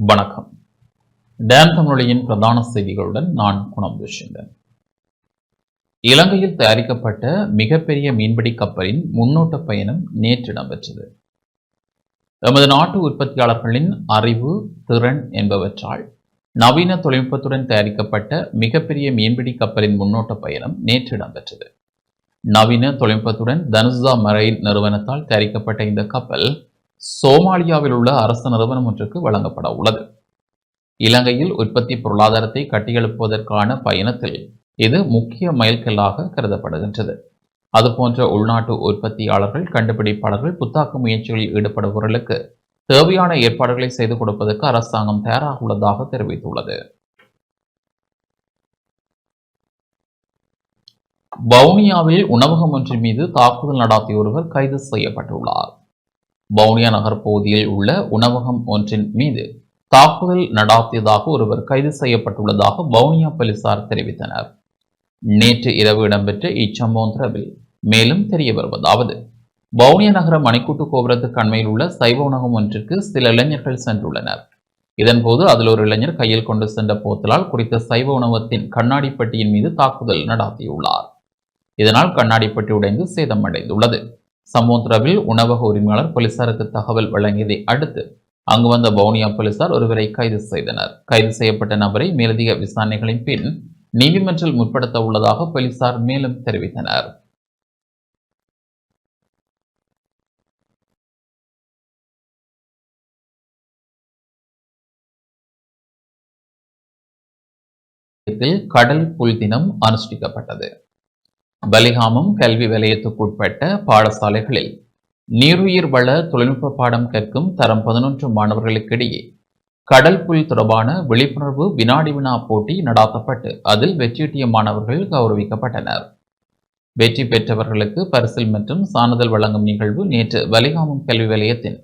வணக்கம். டேன் தமிழொலியின் பிரதான செய்திகளுடன் நான் குணம் இலங்கையில் தயாரிக்கப்பட்ட மிகப்பெரிய மீன்பிடி கப்பலின் முன்னோட்ட பயணம் நேற்று இடம்பெற்றது எமது நாட்டு உற்பத்தியாளர்களின் அறிவு திறன் என்பவற்றால் நவீன தொழில்நுட்பத்துடன் தயாரிக்கப்பட்ட மிகப்பெரிய மீன்பிடி கப்பலின் முன்னோட்ட பயணம் நேற்று இடம்பெற்றது நவீன தொழில்நுட்பத்துடன் தனுசா மரைன் நிறுவனத்தால் தயாரிக்கப்பட்ட இந்த கப்பல் சோமாலியாவில் உள்ள அரசு நிறுவனம் ஒன்றுக்கு வழங்கப்பட உள்ளது. இலங்கையில் உற்பத்தி பொருளாதாரத்தை கட்டியெழுப்புவதற்கான பயணத்தில் இது முக்கிய மைல்கல்லாக கருதப்படுகின்றது. அதுபோன்ற உள்நாட்டு உற்பத்தியாளர்கள் கண்டுபிடிப்பாளர்கள் புத்தாக்க முயற்சிகளில் ஈடுபடுபவர்களுக்கு தேவையான ஏற்பாடுகளை செய்து கொடுப்பதற்கு அரசாங்கம் தயாராக உள்ளதாக தெரிவித்துள்ளது. வவுனியாவில் உணவகம் ஒன்றின் மீது தாக்குதல் நடாத்திய ஒருவர் கைது செய்யப்பட்டுள்ளார். வவுனியா நகர் பகுதியில் உள்ள உணவகம் ஒன்றின் மீது தாக்குதல் நடாத்தியதாக ஒருவர் கைது செய்யப்பட்டுள்ளதாக வவுனியா போலீசார் தெரிவித்தனர். நேற்று இரவு இடம்பெற்ற இச்சம்பவம் தொடர்பில் மேலும் தெரிய வருவதாவது வவுனியா நகர மணிக்கூட்டு கோபுரத்துக்கு அண்மையில் உள்ள சைவ உணவகம் ஒன்றிற்கு சில இளைஞர்கள் சென்றுள்ளனர். இதன்போது அதில் ஒரு இளைஞர் கையில் கொண்டு சென்ற போத்தலால் குறித்த சைவ உணவகத்தின் கண்ணாடி பெட்டியின் மீது தாக்குதல் நடாத்தியுள்ளார். இதனால் கண்ணாடி பெட்டி உடைந்து சேதமடைந்துள்ளது. சமுத்திரவில் உணவக உரிமையாளர் போலீசாருக்கு தகவல் வழங்கியதை அடுத்து அங்கு வந்த வவுனியா போலீசார் ஒருவரை கைது செய்தனர். கைது செய்யப்பட்ட நபரை மேலதிக விசாரணைகளின் பின் நீதிமன்றில் முற்படுத்த உள்ளதாக போலீசார் மேலும் தெரிவித்தனர். கடல் புல் தினம் அனுஷ்டிக்கப்பட்டது. பலிகாமம் கல்வி வலயத்துக்குட்பட்ட பாடசாலைகளில் நீருயிர் வள தொழில்நுட்ப பாடம் கற்கும் தரம் பதினொன்று மாணவர்களுக்கிடையே கடல் புல் தொடர்பான விழிப்புணர்வு வினாடி வினா போட்டி நடாத்தப்பட்டு அதில் வெற்றியீட்டிய மாணவர்கள் கௌரவிக்கப்பட்டனர். வெற்றி பெற்றவர்களுக்கு பரிசில் மற்றும் சான்றிதழ் வழங்கும் நிகழ்வு நேற்று வலிகாமம் கல்வி வலயத்தின்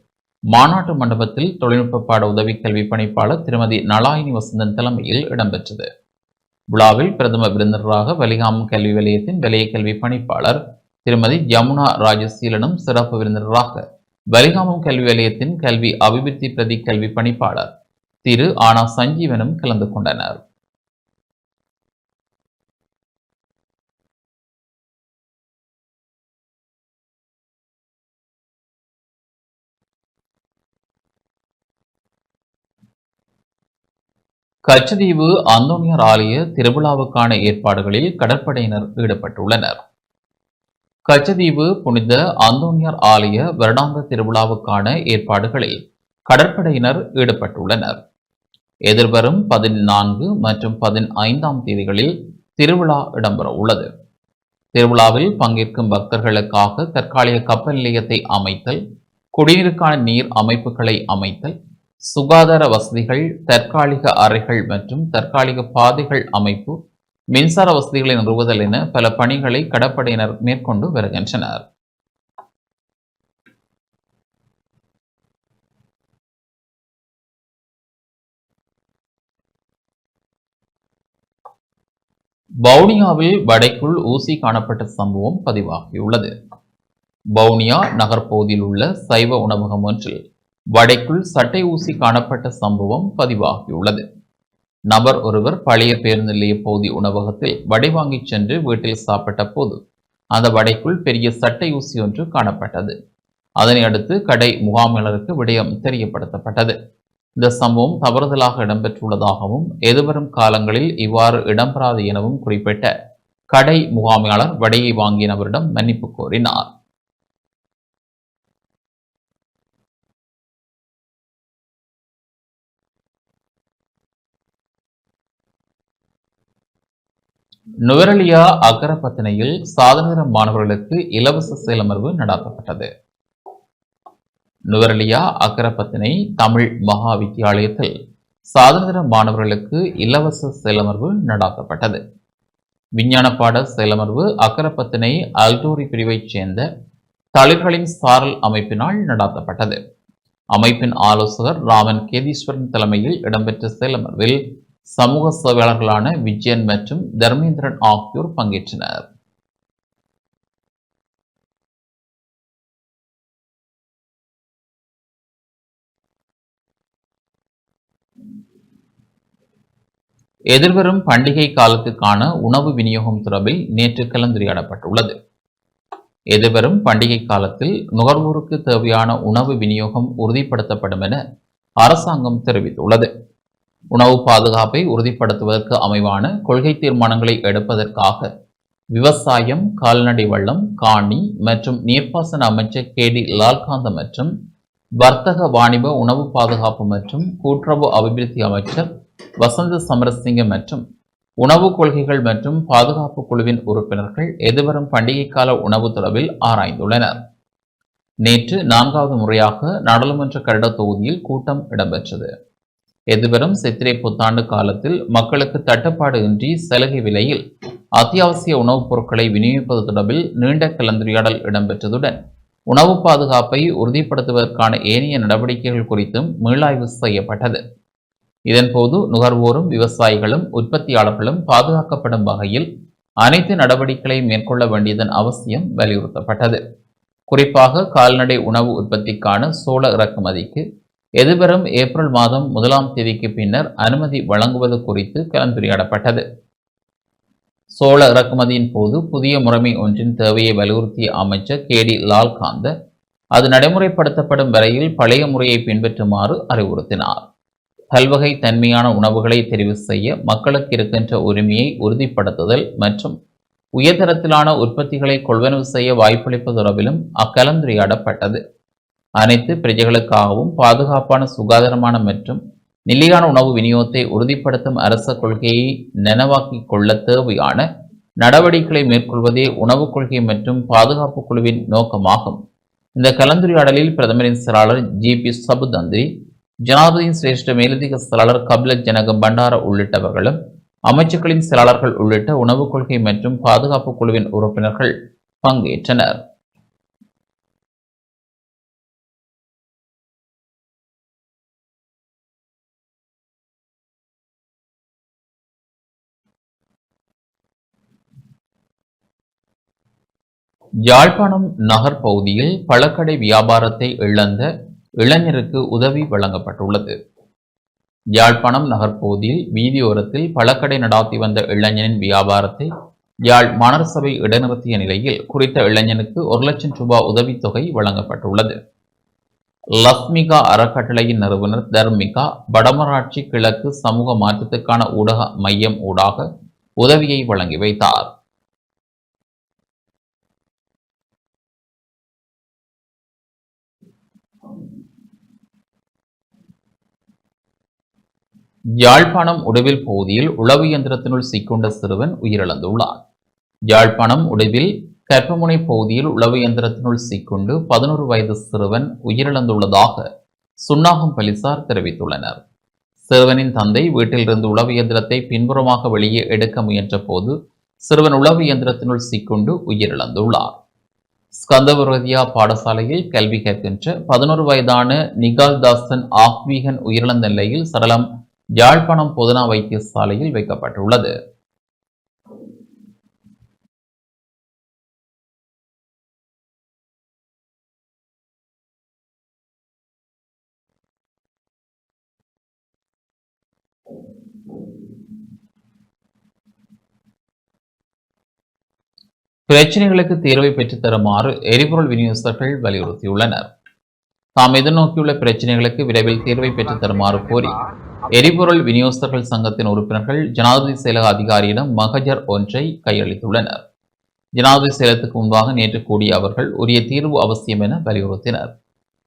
மாநாட்டு மண்டபத்தில் தொழில்நுட்ப பாட உதவி கல்வி பணிப்பாளர் திருமதி நலாயினி வசந்தன் தலைமையில் இடம்பெற்றது. விழாவில் பிரதம விருந்தினராக வலிகாமம் கல்வி வலயத்தின் வலய கல்வி பணிப்பாளர் திருமதி யமுனா ராஜசீலனும் சிறப்பு விருந்தினராக வலிகாமம் கல்வி வலயத்தின் கல்வி அபிவிருத்தி பிரதி கல்வி பணிப்பாளர் திரு ஆனா சஞ்சீவனும் கலந்து கொண்டனர். கச்சதீவு அந்தோனியார் ஆலய திருவிழாவுக்கான ஏற்பாடுகளில் கடற்படையினர் ஈடுபட்டுள்ளனர். கச்சதீவு புனித அந்தோனியார் ஆலய வருடாந்த திருவிழாவுக்கான ஏற்பாடுகளில் கடற்படையினர் ஈடுபட்டுள்ளனர். எதிர்வரும் பதினான்கு மற்றும் பதினைந்தாம் தேதிகளில் திருவிழா இடம்பெற உள்ளது. திருவிழாவில் பங்கேற்கும் பக்தர்களுக்காக தற்காலிக கப்பல் நிலையத்தை அமைத்தல் குடிநீருக்கான நீர் அமைப்புகளை அமைத்தல் சுகாதார வசதிகள் தற்காலிக அறைகள் மற்றும் தற்காலிக பாதைகள் அமைப்பு மின்சார வசதிகளை நிறுவுதல் என பல பணிகளை கடற்படையினர் மேற்கொண்டு வருகின்றனர். பவுனியாவில் வடைக்குள் ஊசி காணப்பட்ட சம்பவம் பதிவாகியுள்ளது. வவுனியா நகர்பகுதியில் உள்ள சைவ உணவகம் ஒன்றில் வடைக்குள் சட்டை ஊசி காணப்பட்ட சம்பவம் பதிவாகியுள்ளது. நபர் ஒருவர் பழைய பேருந்து நிலைய பகுதி உணவகத்தில் வடை வாங்கிச் சென்று வீட்டில் சாப்பிட்ட போது அந்த வடைக்குள் பெரிய சட்டை ஊசி ஒன்று காணப்பட்டது. அதனை அடுத்து கடை முகாமையாளருக்கு விடயம் தெரியப்படுத்தப்பட்டது. இந்த சம்பவம் தவறுதலாக இடம்பெற்றுள்ளதாகவும் எதிர்வரும் காலங்களில் இவ்வாறு இடம்பெறாது எனவும் குறிப்பிட்ட கடை முகாமையாளர் வடையை வாங்கிய நபரிடம் மன்னிப்பு கோரினார். நுவரலியா அக்கரப்பத்தினையில் சாதனைதர மாணவர்களுக்கு இலவச செயலமர்வு நடாத்தப்பட்டது. நுவரலியா அகரப்பத்தினை தமிழ் மகா வித்தியாலயத்தில் சாதனைதர மாணவர்களுக்கு இலவச செயலமர்வு நடாத்தப்பட்டது. விஞ்ஞான பாட செயலமர்வு அக்கரப்பத்தினை அல்டோரி பிரிவைச் சேர்ந்த தளிர்களின் சாரல் அமைப்பினால் நடாத்தப்பட்டது. அமைப்பின் ஆலோசகர் ராமன் கேதீஸ்வரன் தலைமையில் இடம்பெற்ற செயலமர்வில் சமூக சேவையாளர்களான விஜயன் மற்றும் தர்மேந்திரன் ஆகியோர் பங்கேற்றனர். எதிர்வரும் பண்டிகை காலத்துக்கான உணவு விநியோகம் தொடர்பில் நேற்று கலந்துரையாடப்பட்டுள்ளது. எதிர்வரும் பண்டிகை காலத்தில் நுகர்வோருக்கு தேவையான உணவு விநியோகம் உறுதிப்படுத்தப்படும் என அரசாங்கம் தெரிவித்துள்ளது. உணவு பாதுகாப்பை உறுதிப்படுத்துவதற்கு அமைவான கொள்கை தீர்மானங்களை எடுப்பதற்காக விவசாயம் கால்நடை வள்ளம் காணி மற்றும் நீர்ப்பாசன அமைச்சர் கே டி லால்காந்த மற்றும் வர்த்தக வாணிப உணவு பாதுகாப்பு மற்றும் கூட்டுறவு அபிவிருத்தி அமைச்சர் வசந்த சமரசிங்க மற்றும் உணவு கொள்கைகள் மற்றும் பாதுகாப்பு குழுவின் உறுப்பினர்கள் எதிர்வரும் பண்டிகை கால உணவு தொடர்பில் ஆராய்ந்துள்ளனர். நேற்று நான்காவது முறையாக நாடாளுமன்ற கருட தொகுதியில் கூட்டம் இடம்பெற்றது. எதிர்வரும் சித்திரை புத்தாண்டு காலத்தில் மக்களுக்கு தட்டுப்பாடு இன்றி சலுகை விலையில் அத்தியாவசிய உணவுப் பொருட்களை விநியோகிப்பது தொடர்பில் நீண்ட கலந்துரையாடல் இடம்பெற்றதுடன் உணவு பாதுகாப்பை உறுதிப்படுத்துவதற்கான ஏனைய நடவடிக்கைகள் குறித்தும் மீளாய்வு செய்யப்பட்டது. இதன்போது நுகர்வோரும் விவசாயிகளும் உற்பத்தியாளர்களும் பாதுகாக்கப்படும் வகையில் அனைத்து நடவடிக்கைகளையும் மேற்கொள்ள வேண்டியதன் அவசியம் வலியுறுத்தப்பட்டது. குறிப்பாக கால்நடை உணவு உற்பத்திக்கான சோள இறக்குமதிக்கு எதிர்வரும் ஏப்ரல் மாதம் முதலாம் தேதிக்கு பின்னர் அனுமதி வழங்குவது குறித்து கலந்துரையாடப்பட்டது சோழ இறக்குமதியின் போது புதிய முறைமை ஒன்றின் தேவையை வலியுறுத்திய அமைச்சர் கே டி லால்காந்த அது நடைமுறைப்படுத்தப்படும் வரையில் பழைய முறையை பின்பற்றுமாறு அறிவுறுத்தினார். பல்வகை தன்மையான உணவுகளை தெரிவு செய்ய மக்களுக்கு இருக்கின்ற உரிமையை உறுதிப்படுத்துதல் மற்றும் உயர்தரத்திலான உற்பத்திகளை கொள்வனவு செய்ய வாய்ப்பளிப்பது தொடர்பிலும் அக்கலந்துரையாடப்பட்டது அனைத்து பிரஜைகளுக்காகவும் பாதுகாப்பான சுகாதாரமான மற்றும் நிலையான உணவு விநியோகத்தை உறுதிப்படுத்தும் அரச கொள்கையை நனவாக்கிக் கொள்ள தேவையான நடவடிக்கைகளை மேற்கொள்வதே உணவுக் கொள்கை மற்றும் பாதுகாப்பு குழுவின் நோக்கமாகும். இந்த கலந்துரையாடலில் பிரதமரின் செயலாளர் ஜி. பி. சபுதந்திரி ஜனாதிபதியின் சிரேஷ்ட மேலதிக செயலாளர் கபில ஜனக பண்டார உள்ளிட்டவர்களும் அமைச்சுக்களின் செயலாளர்கள் உள்ளிட்ட உணவுக் கொள்கை மற்றும் பாதுகாப்பு குழுவின் உறுப்பினர்கள் பங்கேற்றனர். யாழ்ப்பாணம் நகர் பகுதியில் பழக்கடை வியாபாரத்தை இழந்த இளைஞருக்கு உதவி வழங்கப்பட்டுள்ளது. யாழ்ப்பாணம் நகர்பகுதியில் வீதியோரத்தில் பழக்கடை நடாத்தி வந்த இளைஞனின் வியாபாரத்தை யாழ் மாநகரசபை இடைநிறுத்திய நிலையில் குறித்த இளைஞனுக்கு ஒரு லட்சம் ரூபாய் உதவித்தொகை வழங்கப்பட்டுள்ளது. லஸ்மிகா அறக்கட்டளையின் நிறுவனர் தர்மிகா வடமராட்சி கிழக்கு சமூக மாற்றத்துக்கான ஊடக மையம் ஊடாக உதவியை வழங்கி வைத்தார். யாழ்ப்பாணம் உடவில் பகுதியில் உளவு இயந்திரத்தினுள் சிக்கொண்ட சிறுவன் உயிரிழந்துள்ளார் யாழ்ப்பாணம் உடவில் கற்பமுனை பகுதியில் உளவு இயந்திரத்தினுள் சிக்கொண்டு பதினோரு வயது சிறுவன் உயிரிழந்துள்ளதாக சுன்னாகம் போலீசார் தெரிவித்துள்ளனர். சிறுவனின் தந்தை வீட்டிலிருந்து உளவு இயந்திரத்தை பின்புறமாக வெளியே எடுக்க முயன்ற போது சிறுவன் உளவு இயந்திரத்தினுள் சிக்கொண்டு உயிரிழந்துள்ளார். ஸ்கந்தபுரதியா பாடசாலையில் கல்வி கற்கின்ற பதினோரு வயதான நிகால் தாசன் ஆக்வீகன் உயிரிழந்த நிலையில் சரளம் யாழ்ப்பாணம் பொதுனா வைத்தியசாலையில் வைக்கப்பட்டுள்ளது. பிரச்சனைகளுக்கு தீர்வை பெற்றுத்தருமாறு எரிபொருள் விநியோகஸ்தர்கள் வலியுறுத்தியுள்ளனர். தாம் எதிர்நோக்கியுள்ள பிரச்சினைகளுக்கு விரைவில் தீர்வை பெற்றுத்தருமாறு கோரி எரிபொருள் விநியோகஸ்தர்கள் சங்கத்தின் உறுப்பினர்கள் ஜனாதிபதி செயலக அதிகாரியிடம் மகஜர் ஒன்றை கையளித்துள்ளனர். ஜனாதிபதி செயலத்துக்கு முன்பாக நேற்று கூடிய அவர்கள் உரிய தீர்வு அவசியம் என வலியுறுத்தினர்.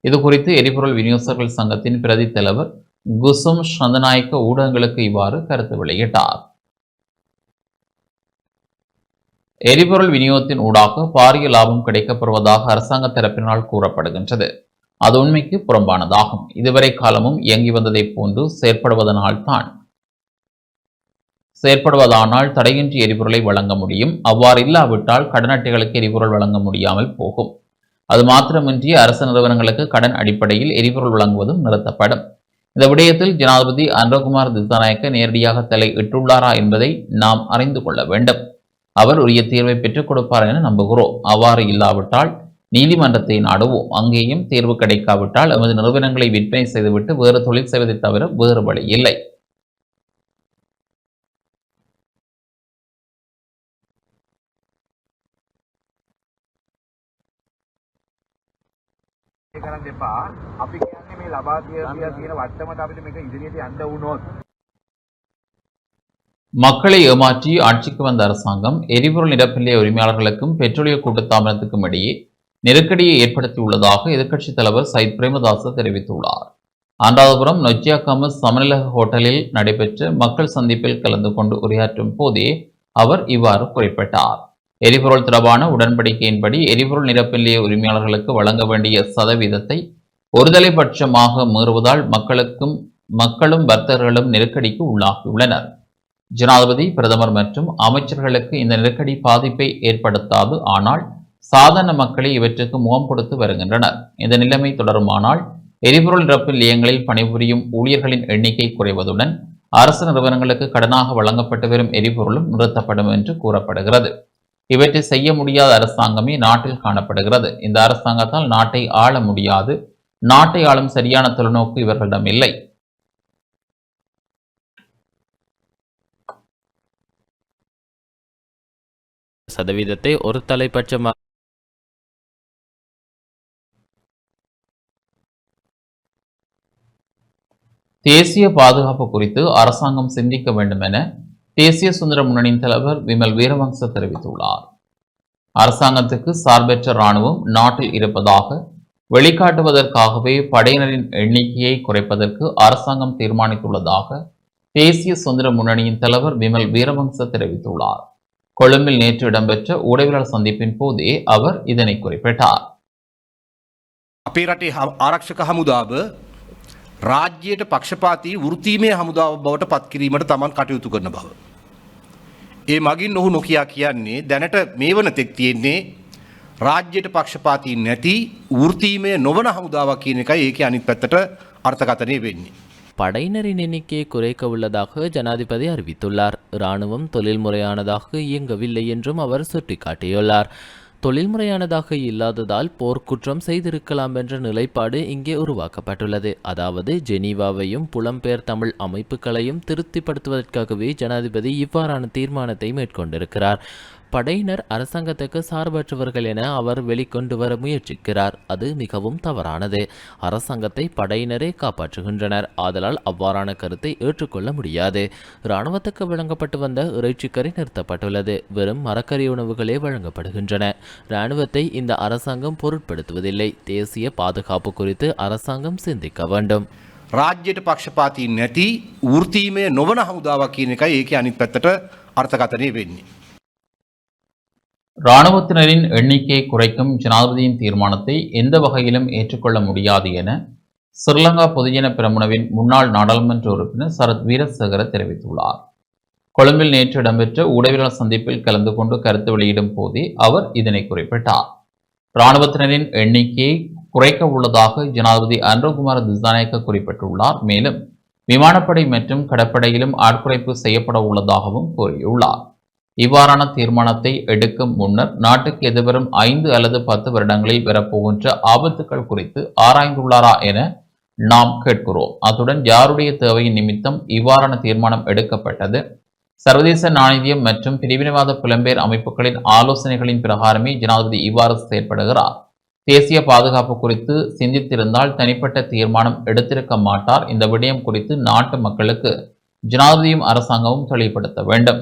இதுகுறித்து எரிபொருள் விநியோகஸ்தர்கள் சங்கத்தின் பிரதி தலைவர் குசும் சந்தநாயக்க ஊடகங்களுக்கு இவ்வாறு கருத்து வெளியிட்டார். எரிபொருள் விநியோகத்தின் ஊடாக பாரிய லாபம் கிடைக்கப்படுவதாக அரசாங்க தரப்பினால் கூறப்படுகின்றது. அது உண்மைக்கு புறம்பானதாகும். இதுவரை காலமும் இயங்கி வந்ததைப் போன்று செயற்படுவதனால்தான். செயற்படுவதானால் தடையின்றி எரிபொருளை வழங்க முடியும். அவ்வாறு இல்லாவிட்டால் கடன் அட்டைகளுக்கு எரிபொருள் வழங்க முடியாமல் போகும். அது மாத்திரமின்றி அரசு நிறுவனங்களுக்கு கடன் அடிப்படையில் எரிபொருள் வழங்குவதும் நிறுத்தப்படும். இந்த விடயத்தில் ஜனாதிபதி அனுரகுமார் திசாநாயக்க நேரடியாக தலை இட்டுள்ளாரா என்பதை நாம் அறிந்து கொள்ள வேண்டும். அவர் உரிய தீர்வை பெற்றுக் கொடுப்பார் என நம்புகிறோம். அவ்வாறு இல்லாவிட்டால் நீதிமன்றத்தை நாடுவோம் அங்கேயும் தேர்வு கிடைக்காவிட்டால் எமது நிறுவனங்களை விற்பனை செய்துவிட்டு வேறு தொழில் செய்வதை தவிர வேறு வழி இல்லை. மக்களை ஏமாற்றி ஆட்சிக்கு வந்த அரசாங்கம் எரிபொருள் நிரப்பிலே உரிமையாளர்களுக்கும் பெட்ரோலிய கூட்டுத்தாபனத்துக்கும் இடையே நெருக்கடியை ஏற்படுத்தியுள்ளதாக எதிர்க்கட்சித் தலைவர் சயித் பிரேமதாச தெரிவித்துள்ளார். அனுராதபுரம் நொச்சியாக்காம சமநிலக ஹோட்டலில் நடைபெற்ற மக்கள் சந்திப்பில் கலந்து கொண்டு உரையாற்றும் போதே அவர் இவ்வாறு குறிப்பிட்டார். எரிபொருள் தொடர்பான உடன்படிக்கையின்படி எரிபொருள் நிரப்பில்லைய உரிமையாளர்களுக்கு வழங்க வேண்டிய சதவீதத்தை ஒருதலைபட்சமாக மீறுவதால் மக்களுக்கும் மக்களும் வர்த்தகர்களும் நெருக்கடிக்கு உள்ளாகியுள்ளனர். ஜனாதிபதி பிரதமர் மற்றும் அமைச்சர்களுக்கு இந்த நெருக்கடி பாதிப்பை ஏற்படுத்தாது ஆனால் சாதாரண மக்களை இவற்றுக்கு முகம் கொடுத்து வருகின்றனர். இந்த நிலைமை தொடருமானால் எரிபொருள் நிரப்பு நிலையங்களில் பணிபுரியும் ஊழியர்களின் எண்ணிக்கை குறைவதுடன் அரசு நிறுவனங்களுக்கு கடனாக வழங்கப்பட்டு வரும் எரிபொருளும் நிறுத்தப்படும் என்று கூறப்படுகிறது. இவற்றை செய்ய முடியாத அரசாங்கமே நாட்டில் காணப்படுகிறது. இந்த அரசாங்கத்தால் நாட்டை ஆள முடியாது. நாட்டை ஆளும் சரியான தொலைநோக்கு இவர்களிடம் இல்லை. சதவீதத்தை ஒரு தலைப்பட்சமாக தேசிய பாதுகாப்பு குறித்து அரசாங்கம் சிந்திக்க வேண்டும் என தேசிய சுதந்திர முன்னணியின் தலைவர் விமல் வீரவங்ச தெரிவித்துள்ளார் அரசாங்கத்துக்கு சார்பற்ற இராணுவம் நாட்டில் இருப்பதாக வெளிக்காட்டுவதற்காகவே படையினரின் எண்ணிக்கையை குறைப்பதற்கு அரசாங்கம் தீர்மானித்துள்ளதாக தேசிய சுதந்திர முன்னணியின் தலைவர் விமல் வீரவங்ச தெரிவித்துள்ளார் கொழும்பில் நேற்று இடம்பெற்ற ஊடகவியலாளர் சந்திப்பின் போதே அவர் இதனை குறிப்பிட்டார் අපේ රටේ හම- ආරක්ෂක හමුදාව රාජ්‍යයට පක්ෂපාති වෘතීමය හමුදාව බවට පත්කිරීමට තමන් කටයුතු කරන බව. ඒ මගින් ඔහු නොකයා කියන්නේ දැනට මේ වන තෙක් තියෙන්නේ රාජ්‍යයට පක්ෂපාති නැති වෘතීමය නොවන හමුදාවක් කියන එකයි ඒක අනිත් පැත්තට අර්ථකථනය වෙන්නේ. படையினரின் எண்ணிக்கையை குறைக்க உள்ளதாக ஜனாதிபதி அறிவித்துள்ளார் இராணுவம் தொழில்முறையானதாக இயங்கவில்லை என்றும் அவர் சுட்டிக்காட்டியுள்ளார் தொழில்முறையானதாக இல்லாததால் போர்க்குற்றம் செய்திருக்கலாம் என்ற நிலைப்பாடு இங்கே உருவாக்கப்பட்டுள்ளது. அதாவது ஜெனீவாவையும் புலம்பெயர் தமிழ் அமைப்புகளையும் திருப்திப்படுத்துவதற்காகவே ஜனாதிபதி இவ்வாறான தீர்மானத்தை மேற்கொண்டிருக்கிறார். படையினர் அரசாங்கத்துக்கு சார்பற்றவர்கள் என அவர் வெளிக்கொண்டு வர முயற்சிக்கிறார் அது மிகவும் தவறானது அரசாங்கத்தை படையினரே காப்பாற்றுகின்றனர் ஆதலால் அவ்வாறான கருத்தை ஏற்றுக்கொள்ள முடியாது இராணுவத்துக்கு வழங்கப்பட்டு வந்த இறைச்சிக்கறி நிறுத்தப்பட்டுள்ளது வெறும் மரக்கறி உணவுகளே வழங்கப்படுகின்றன இராணுவத்தை இந்த அரசாங்கம் பொருட்படுத்துவதில்லை தேசிய பாதுகாப்பு குறித்து அரசாங்கம் சிந்திக்க வேண்டும் රාජ්‍යයට පක්ෂපාති නැති වෘතීමය නොවන හමුදාවක් කියන එකයි ඒක අනිත් පැත්තට අර්ථකථනය වෙන්නේ. இராணுவத்தினரின் எண்ணிக்கையை குறைக்கும் ஜனாதிபதியின் தீர்மானத்தை எந்த வகையிலும் ஏற்றுக்கொள்ள முடியாது என ஸ்ரீலங்கா பொதுஜன பிரமுனவின் முன்னாள் நாடாளுமன்ற உறுப்பினர் சரத் வீரசேகர தெரிவித்துள்ளார். கொழும்பில் நேற்று இடம்பெற்ற ஊடகவியலாளர் சந்திப்பில் கலந்து கொண்டு கருத்து வெளியிடும் போதே அவர் இதனை குறிப்பிட்டார். இராணுவத்தினரின் எண்ணிக்கையை குறைக்க உள்ளதாக ஜனாதிபதி அன்ரகுமார திசாநாயக்க குறிப்பிட்டுள்ளார். மேலும் விமானப்படை மற்றும் கடற்படையிலும் ஆட்குறைப்பு செய்யப்பட உள்ளதாகவும் கூறியுள்ளார். இவ்வாறான தீர்மானத்தை எடுக்கும் முன்னர் நாட்டுக்கு எதிர்வரும் ஐந்து அல்லது பத்து வருடங்களில் வரப்போகின்ற ஆபத்துக்கள் குறித்து ஆராய்ந்துள்ளாரா என நாம் கேட்கிறோம். அத்துடன் யாருடைய தேவையின் நிமித்தம் இவ்வாறான தீர்மானம் எடுக்கப்பட்டது? சர்வதேச நாணயம் மற்றும் பிரிவினைவாத புலம்பெயர் அமைப்புகளின் ஆலோசனைகளின் பிரகாரமே ஜனாதிபதி இவ்வாறு செயற்படுகிறார். தேசிய பாதுகாப்பு குறித்து சிந்தித்திருந்தால் தனிப்பட்ட தீர்மானம் எடுத்திருக்க மாட்டார். இந்த விடயம் குறித்து நாட்டு மக்களுக்கு ஜனாதிபதியும் அரசாங்கமும் தெளிவுபடுத்த வேண்டும்.